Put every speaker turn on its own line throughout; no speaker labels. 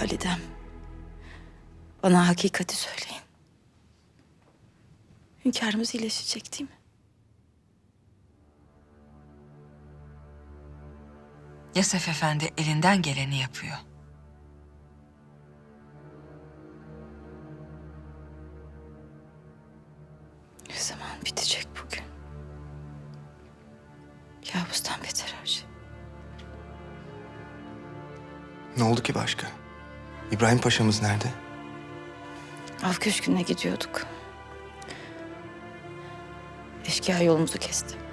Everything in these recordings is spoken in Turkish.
Validem. Bana hakikati söyleyin. Hünkârımız iyileşecek değil mi?
Yasef Efendi elinden geleni yapıyor.
Ne zaman bitecek bugün? Kabustan beter her şey.
Ne oldu ki başka? İbrahim Paşa'mız nerede?
Av köşküne gidiyorduk. Eşkıya yolumuzu kesti.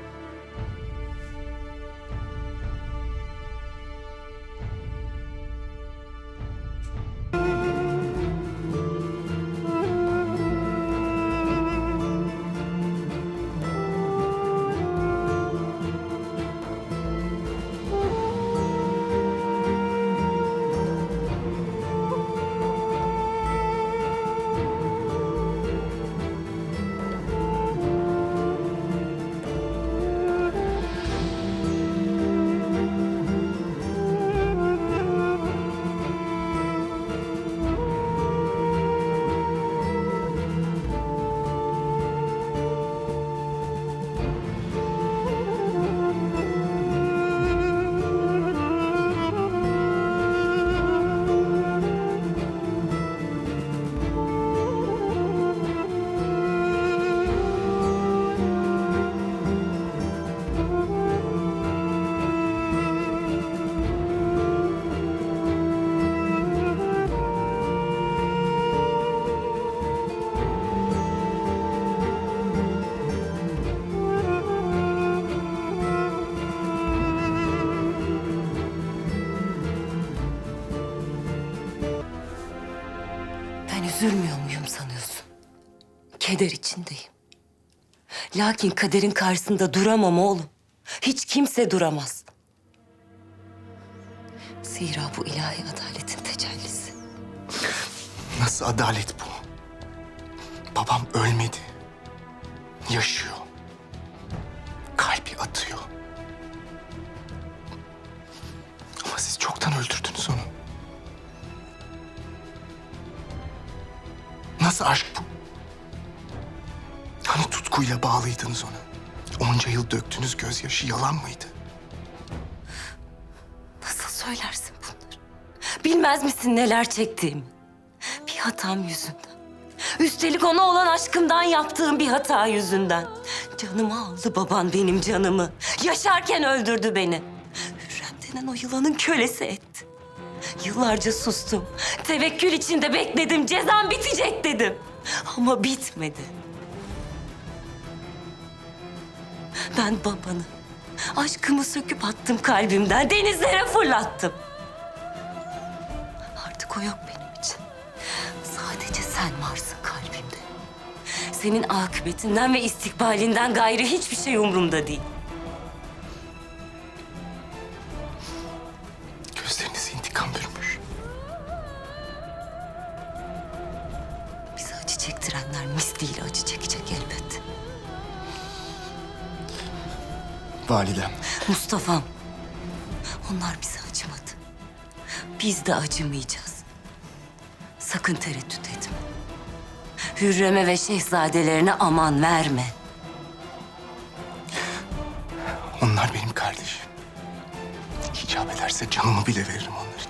Üzülmüyor muyum sanıyorsun? Keder içindeyim. Lakin kaderin karşısında duramam oğlum. Hiç kimse duramaz. Zira bu ilahi adaletin tecellisi.
Nasıl adalet bu? Babam ölmedi. Yaşıyor. Kalbi atıyor. Ama siz çoktan öldürdünüz Nasıl aşk bu? Hani tutkuyla bağlıydınız ona? Onca yıl döktüğünüz gözyaşı yalan mıydı?
Nasıl söylersin bunları? Bilmez misin neler çektiğimi? Bir hatam yüzünden. Üstelik ona olan aşkımdan yaptığım bir hata yüzünden. Canımı aldı baban benim canımı. Yaşarken öldürdü beni. Hürrem denen o yılanın kölesi etti. Yıllarca sustum. Tevekkül içinde bekledim. Cezam bitecek dedim. Ama bitmedi. Ben babanı, aşkımı söküp attım kalbimden. Denizlere fırlattım. Artık o yok benim için. Sadece sen varsın kalbimde. Senin akıbetinden ve istikbalinden gayrı hiçbir şey umurumda değil.
Gözleriniz intikam bürümüş.
Bize acı çektirenler misliyle acı çekecek elbet.
Validem.
Mustafa'm, onlar bize acımadı. Biz de acımayacağız. Sakın tereddüt etme. Hürrem'e ve şehzadelerine aman verme.
Onlar benim kardeşim. İcap ederse canımı bile veririm onlar